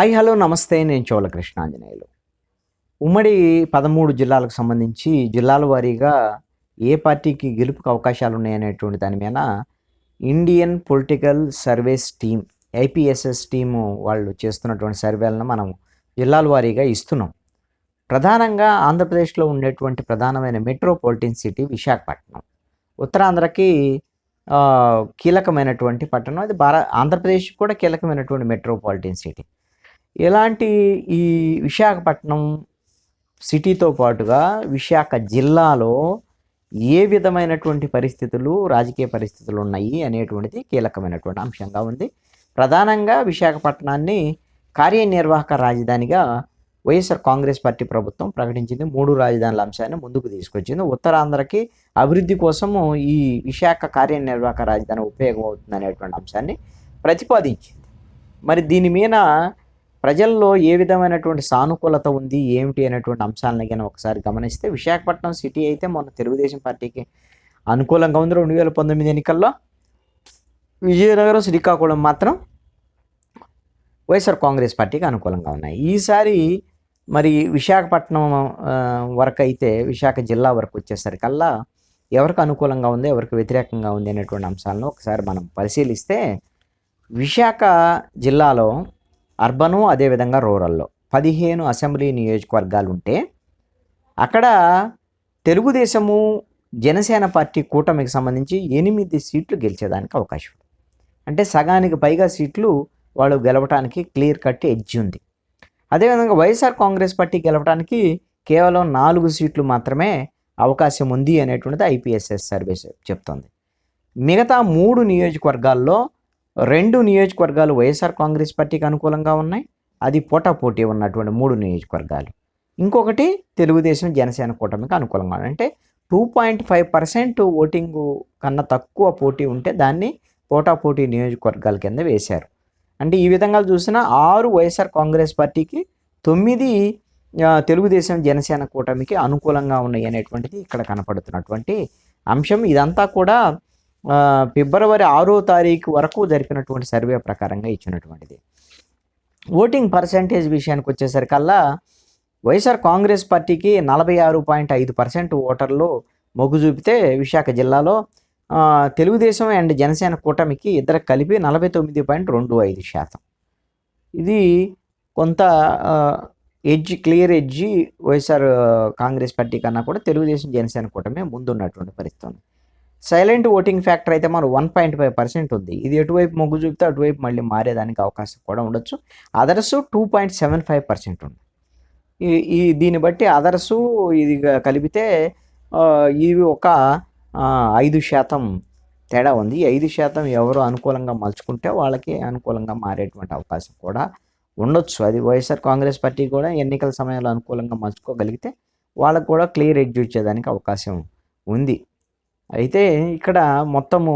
Hi hello నమస్తే. నేను చోళ కృష్ణాంజనేయులు. ఉమ్మడి పదమూడు జిల్లాలకు సంబంధించి జిల్లాల వారీగా ఏ పార్టీకి గెలుపుకు అవకాశాలు ఉన్నాయనేటువంటి దాని మీద Indian political surveys team IPSS team వాళ్ళు చేస్తున్నటువంటి సర్వేలను మనం జిల్లాల వారీగా ఇస్తున్నాం. ప్రధానంగా ఆంధ్రప్రదేశ్లో ఉండేటువంటి ప్రధానమైన మెట్రోపాలిటన్ సిటీ విశాఖపట్నం. ఉత్తరాంధ్రకి కీలకమైనటువంటి పట్టణం. అది భారత ఆంధ్రప్రదేశ్ కూడా కీలకమైనటువంటి మెట్రోపాలిటన్ సిటీ. ఇలాంటి ఈ విశాఖపట్నం సిటీతో పాటుగా విశాఖ జిల్లాలో ఏ విధమైనటువంటి పరిస్థితులు రాజకీయ పరిస్థితులు ఉన్నాయి అనేటువంటిది కీలకమైనటువంటి అంశంగా ఉంది. ప్రధానంగా విశాఖపట్నాన్ని కార్యనిర్వాహక రాజధానిగా వైఎస్ఆర్ కాంగ్రెస్ పార్టీ ప్రభుత్వం ప్రకటించింది. మూడు రాజధానుల అంశాన్ని ముందుకు తీసుకొచ్చింది. ఉత్తరాంధ్రకి అభివృద్ధి కోసము ఈ విశాఖ కార్యనిర్వాహక రాజధాని ఉపయోగం అవుతుంది అనేటువంటి అంశాన్ని ప్రతిపాదించింది. మరి దీని మీద ప్రజల్లో ఏ విధమైనటువంటి సానుకూలత ఉంది ఏమిటి అనేటువంటి అంశాలను కానీ ఒకసారి గమనిస్తే విశాఖపట్నం సిటీ అయితే మొన్న తెలుగుదేశం పార్టీకి అనుకూలంగా ఉంది. రెండు వేల పంతొమ్మిది ఎన్నికల్లో విజయనగరం శ్రీకాకుళం మాత్రం వైఎస్ఆర్ కాంగ్రెస్ పార్టీకి అనుకూలంగా ఉన్నాయి. ఈసారి మరి విశాఖపట్నం వరకు అయితే విశాఖ జిల్లా వరకు వచ్చేసరికల్లా ఎవరికి అనుకూలంగా ఉంది ఎవరికి వ్యతిరేకంగా ఉంది అనేటువంటి అంశాలను ఒకసారి మనం పరిశీలిస్తే విశాఖ జిల్లాలో అర్బను అదేవిధంగా రూరల్లో. పదిహేను అసెంబ్లీ నియోజకవర్గాలు ఉంటే అక్కడ తెలుగుదేశము జనసేన పార్టీ కూటమికి సంబంధించి ఎనిమిది సీట్లు గెలిచేదానికి అవకాశం. అంటే సగానికి పైగా సీట్లు వాళ్ళు గెలవడానికి క్లియర్ కట్ ఎడ్జ్ ఉంది. అదేవిధంగా వైఎస్ఆర్ కాంగ్రెస్ పార్టీ గెలవడానికి కేవలం నాలుగు సీట్లు మాత్రమే అవకాశం ఉంది అనేటువంటిది ఐపీఎస్ఎస్ సర్వీస్ చెప్తుంది. మిగతా మూడు నియోజకవర్గాల్లో రెండు నియోజకవర్గాలు వైఎస్ఆర్ కాంగ్రెస్ పార్టీకి అనుకూలంగా ఉన్నాయి. అది పోటాపోటీ ఉన్నటువంటి మూడు నియోజకవర్గాలు. ఇంకొకటి తెలుగుదేశం జనసేన కూటమికి అనుకూలంగా ఉన్నాయి. అంటే two point five percent voting కన్నా తక్కువ పోటీ ఉంటే దాన్ని పోటాపోటీ నియోజకవర్గాల కింద వేశారు. అంటే ఈ విధంగా చూసిన ఆరు వైఎస్ఆర్ కాంగ్రెస్ పార్టీకి తొమ్మిది తెలుగుదేశం జనసేన కూటమికి అనుకూలంగా ఉన్నాయి అనేటువంటిది ఇక్కడ కనపడుతున్నటువంటి అంశం. ఇదంతా కూడా ఫిబ్రవరి ఆరో తారీఖు వరకు జరిపినటువంటి సర్వే ప్రకారంగా ఇచ్చినటువంటిది. ఓటింగ్ పర్సంటేజ్ విషయానికి వచ్చేసరికల్లా వైఎస్ఆర్ కాంగ్రెస్ పార్టీకి నలభై ఆరు పాయింట్ ఐదు పర్సెంట్ ఓటర్లు మొగ్గు చూపితే విశాఖ జిల్లాలో తెలుగుదేశం అండ్ జనసేన కూటమికి ఇద్దరు కలిపి నలభై తొమ్మిది పాయింట్ రెండు ఐదు శాతం. ఇది కొంత edge clear edge YSR Congress Party కన్నా కూడా తెలుగుదేశం జనసేన కూటమి ముందున్నటువంటి పరిస్థితి ఉంది. సైలెంట్ ఓటింగ్ ఫ్యాక్టర్ అయితే మనం వన్ పాయింట్ ఫైవ్ పర్సెంట్ ఉంది. ఇది ఎటువైపు మొగ్గు చూపితే అటువైపు మళ్ళీ మారేదానికి అవకాశం కూడా ఉండొచ్చు. Others two point seven five percent ఉంది. ఈ ఈ దీన్ని బట్టి అదర్సు ఇది కలిపితే ఇవి ఒక ఐదు శాతం తేడా ఉంది. ఈ ఐదు శాతం ఎవరు అనుకూలంగా మలుచుకుంటే వాళ్ళకి అనుకూలంగా మారేటువంటి అవకాశం కూడా ఉండొచ్చు. అది వైఎస్ఆర్ కాంగ్రెస్ పార్టీ కూడా ఎన్నికల సమయంలో అనుకూలంగా మలుచుకోగలిగితే వాళ్ళకు కూడా క్లియర్ ఎడ్జ్ ఇచ్చేదానికి అవకాశం ఉంది. అయితే ఇక్కడ మొత్తము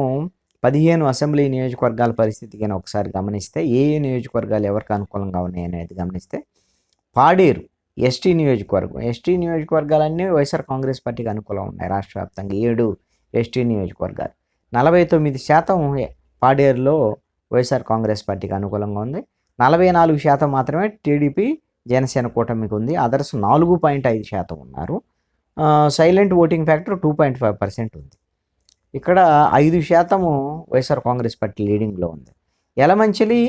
పదిహేను అసెంబ్లీ నియోజకవర్గాల పరిస్థితి కానీ ఒకసారి గమనిస్తే ఏ ఏ నియోజకవర్గాలు ఎవరికి అనుకూలంగా ఉన్నాయి అనేది గమనిస్తే పాడేరు ఎస్టీ నియోజకవర్గం. ఎస్టీ నియోజకవర్గాలన్నీ వైఎస్ఆర్ కాంగ్రెస్ పార్టీకి అనుకూలంగా ఉన్నాయి రాష్ట్ర వ్యాప్తంగా. ఏడు ఎస్టీ నియోజకవర్గాలు. నలభై తొమ్మిది శాతం పాడేరులో వైఎస్ఆర్ కాంగ్రెస్ పార్టీకి అనుకూలంగా ఉంది. నలభై నాలుగు శాతం మాత్రమే టీడీపీ జనసేన కూటమికి ఉంది. అదర్స్ నాలుగు పాయింట్ ఐదు శాతం ఉన్నారు. Silent voting factor two point five percent ఉంది. ఇక్కడ ఐదు శాతము వైఎస్ఆర్ కాంగ్రెస్ పార్టీ లీడింగ్లో ఉంది. ఎలమంచిలి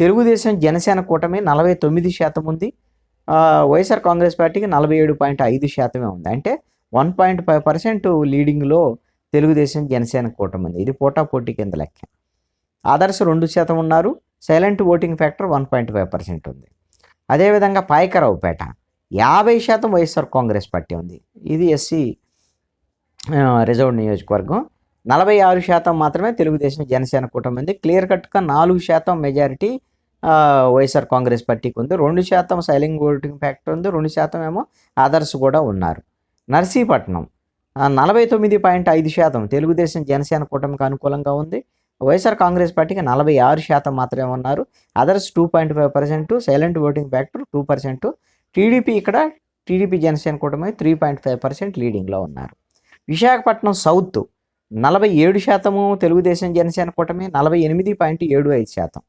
తెలుగుదేశం జనసేన కూటమి నలభై తొమ్మిది శాతం ఉంది. వైఎస్ఆర్ కాంగ్రెస్ పార్టీకి నలభై ఏడు పాయింట్ ఐదు శాతమే ఉంది. అంటే వన్ పాయింట్ ఫైవ్ పర్సెంట్ లీడింగ్లో తెలుగుదేశం జనసేన కూటమి ఉంది. ఇది పోటాపోటీ కింద లెక్క. ఆదర్శ రెండు శాతం ఉన్నారు. Silent voting factor one point five percent ఉంది. అదేవిధంగా పాయకరావుపేట యాభై శాతం వైఎస్ఆర్ కాంగ్రెస్ పార్టీ ఉంది. ఇది ఎస్సీ రిజర్వ్ నియోజకవర్గం. నలభై ఆరు శాతం మాత్రమే తెలుగుదేశం జనసేన కూటమి ఉంది క్లియర్ కట్గా నాలుగు శాతం మెజారిటీ వైఎస్ఆర్ కాంగ్రెస్ పార్టీకి ఉంది. రెండు శాతం సైలింగ్ ఓటింగ్ ఫ్యాక్టర్ ఉంది. రెండు శాతం ఏమో ఆదర్శ్ కూడా ఉన్నారు. నర్సీపట్నం నలభై తొమ్మిది పాయింట్ ఐదు శాతం తెలుగుదేశం జనసేన కూటమికి అనుకూలంగా ఉంది. వైఎస్ఆర్ కాంగ్రెస్ పార్టీకి నలభై ఆరు శాతం మాత్రమే ఉన్నారు. Others two point five percent silent voting factor two percent. TDP ఇక్కడ టీడీపీ జనసేన కూటమి త్రీ పాయింట్ ఫైవ్ పర్సెంట్ లీడింగ్లో ఉన్నారు. విశాఖపట్నం సౌత్ నలభై ఏడు శాతము తెలుగుదేశం జనసేన కూటమి నలభై ఎనిమిది పాయింట్ ఏడు ఐదు శాతం.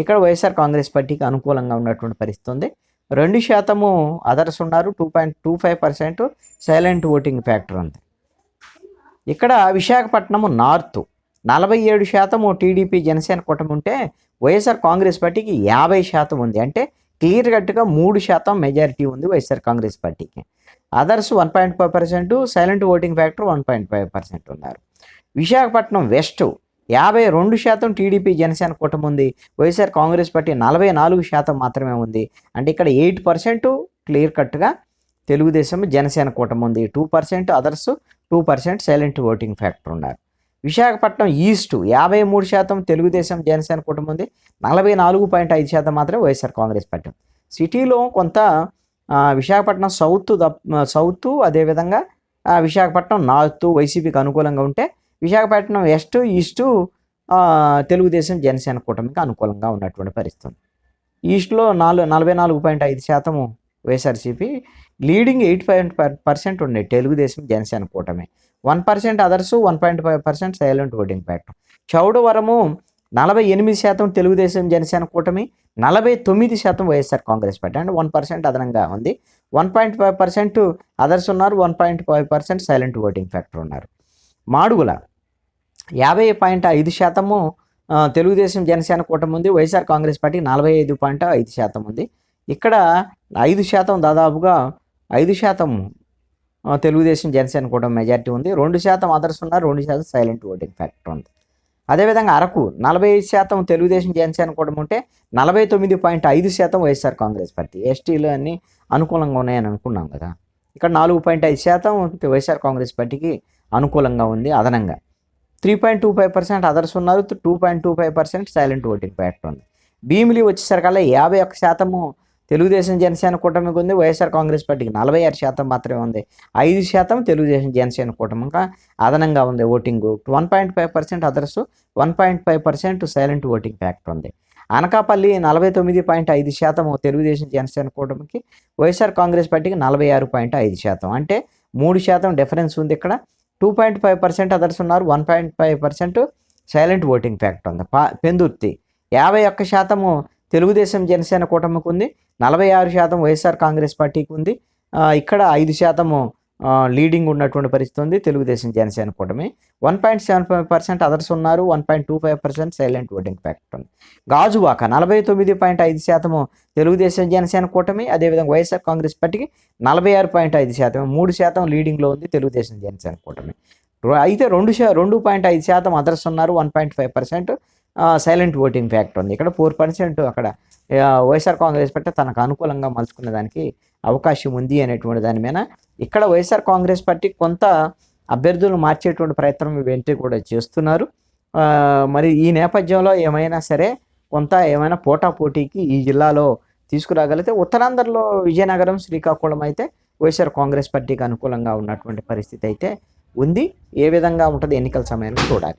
ఇక్కడ వైఎస్ఆర్ కాంగ్రెస్ పార్టీకి అనుకూలంగా ఉన్నటువంటి పరిస్థితి ఉంది. రెండు శాతము అదర్స్ ఉన్నారు two point two five percent silent voting factor ఉంది. ఇక్కడ విశాఖపట్నము నార్త్ నలభై ఏడు శాతము టీడీపీ జనసేన కూటమి ఉంటే వైఎస్ఆర్ కాంగ్రెస్ పార్టీకి యాభై శాతం ఉంది. అంటే క్లియర్ కట్గా మూడు శాతం మెజారిటీ ఉంది వైఎస్ఆర్ కాంగ్రెస్ పార్టీకి. Others one point five percent silent voting factor one point five percent ఉన్నారు. విశాఖపట్నం వెస్ట్ యాభై రెండు శాతం టీడీపీ జనసేన కూటమి ఉంది. వైఎస్ఆర్ కాంగ్రెస్ పార్టీ నలభై నాలుగు శాతం మాత్రమే ఉంది. అంటే ఇక్కడ ఎయిట్ పర్సెంట్ క్లియర్ కట్గా తెలుగుదేశం జనసేన కూటమి ఉంది. Two percent others two percent silent voting factor ఉన్నారు. విశాఖపట్నం ఈస్ట్ యాభై మూడు శాతం తెలుగుదేశం జనసేన కూటమి ఉంది. నలభై నాలుగు పాయింట్ ఐదు శాతం మాత్రమే వైఎస్ఆర్ కాంగ్రెస్ పార్టీ సిటీలో కొంత విశాఖపట్నం సౌత్ దప్- సౌత్ అదేవిధంగా విశాఖపట్నం నార్త్ వైసీపీకి అనుకూలంగా ఉంటే విశాఖపట్నం వెస్ట్ ఈస్ట్ తెలుగుదేశం జనసేన కూటమికి అనుకూలంగా ఉన్నటువంటి పరిస్థితి ఈస్ట్లో నాలుగు నలభై నాలుగు పాయింట్ ఐదు శాతము YSRCP leading eight point percent ఉండే తెలుగుదేశం జనసేన కూటమి. One percent others one point five percent silent voting factor Chodavaram నలభై ఎనిమిది శాతం తెలుగుదేశం జనసేన కూటమి నలభై తొమ్మిది శాతం YSR Congress Party. And one percent అదనంగా ఉంది. One point five percent others ఉన్నారు one point five percent silent voting factor ఉన్నారు. మాడుగుల యాభై పాయింట్ ఐదు శాతము తెలుగుదేశం జనసేన కూటమి ఉంది వైఎస్ఆర్ కాంగ్రెస్ పార్టీ నలభై ఐదు పాయింట్ ఐదు శాతం ఉంది. ఇక్కడ ఐదు శాతం దాదాపుగా ఐదు శాతం తెలుగుదేశం జనసేన కూటమి మెజార్టీ ఉంది. రెండు శాతం అదర్స్ ఉన్నారు రెండు శాతం సైలెంట్ ఓటింగ్ ఫ్యాక్టర్ ఉంది. అదేవిధంగా అరకు నలభై ఐదు శాతం తెలుగుదేశం జనసేన కూటమి ఉంటే నలభై తొమ్మిది పాయింట్ ఐదు శాతం వైఎస్ఆర్ కాంగ్రెస్ పార్టీ. ఎస్టీలు అన్ని అనుకూలంగా ఉన్నాయని అనుకున్నాం కదా. ఇక్కడ నాలుగు పాయింట్ ఐదు శాతం వైఎస్ఆర్ కాంగ్రెస్ పార్టీకి అనుకూలంగా ఉంది అదనంగా. Three point two five percent others ఉన్నారు two point two five percent silent voting factor ఉంది భీమిలి వచ్చేసరికల్లా యాభై ఒక్క శాతము తెలుగుదేశం జనసేన కూటమికి ఉంది వైఎస్ఆర్ కాంగ్రెస్ పార్టీకి నలభై ఆరు శాతం మాత్రమే ఉంది. ఐదు శాతం తెలుగుదేశం జనసేన కూటమిగా అదనంగా ఉంది voting. One point five percent others one point five percent silent voting factor ఉంది. అనకాపల్లి నలభై తొమ్మిది పాయింట్ ఐదు శాతం తెలుగుదేశం జనసేన కూటమికి వైఎస్ఆర్ కాంగ్రెస్ పార్టీకి నలభై ఆరు పాయింట్ ఐదు శాతం. అంటే మూడు శాతం డిఫరెన్స్ ఉంది ఇక్కడ. Two point five percent others ఉన్నారు one point five percent silent voting factor ఉంది. పా పెందుర్తి యాభై ఒక్క శాతము తెలుగుదేశం జనసేన కూటమికి ఉంది నలభై ఆరు శాతం వైఎస్ఆర్ కాంగ్రెస్ పార్టీకి ఉంది ఇక్కడ ఐదు శాతము లీడింగ్ ఉన్నటువంటి పరిస్థితి ఉంది తెలుగుదేశం జనసేన కూటమి. One point seven five percent others ఉన్నారు. One point two five percent silent voting factor ఉంది. గాజువాక నలభై తొమ్మిది పాయింట్ ఐదు శాతము తెలుగుదేశం జనసేన కూటమి. అదేవిధంగా వైఎస్ఆర్ కాంగ్రెస్ పార్టీకి నలభై ఆరు పాయింట్ ఐదు శాతం మూడు శాతం లీడింగ్లో ఉంది తెలుగుదేశం జనసేన కూటమి. అయితే రెండు శా రెండు పాయింట్ ఐదు శాతం అదర్స్ ఉన్నారు. One point five percent silent voting fact ఉంది. ఇక్కడ ఫోర్ పర్సెంట్ అక్కడ వైఎస్ఆర్ కాంగ్రెస్ పార్టీ తనకు అనుకూలంగా మలుచుకునే దానికి అవకాశం ఉంది అనేటువంటి దాని మీద. ఇక్కడ వైఎస్ఆర్ కాంగ్రెస్ పార్టీ కొంత అభ్యర్థులు మార్చేటువంటి ప్రయత్నం వెంటనే కూడా చేస్తున్నారు. మరి ఈ నేపథ్యంలో ఏమైనా సరే కొంత ఏమైనా పోటాపోటీకి ఈ జిల్లాలో తీసుకురాగలిగితే ఉత్తరాంధ్రలో విజయనగరం శ్రీకాకుళం అయితే వైఎస్ఆర్ కాంగ్రెస్ పార్టీకి అనుకూలంగా ఉన్నటువంటి పరిస్థితి అయితే ఉంది. ఏ విధంగా ఉంటుంది ఎన్నికల సమయంలో చూడాలి.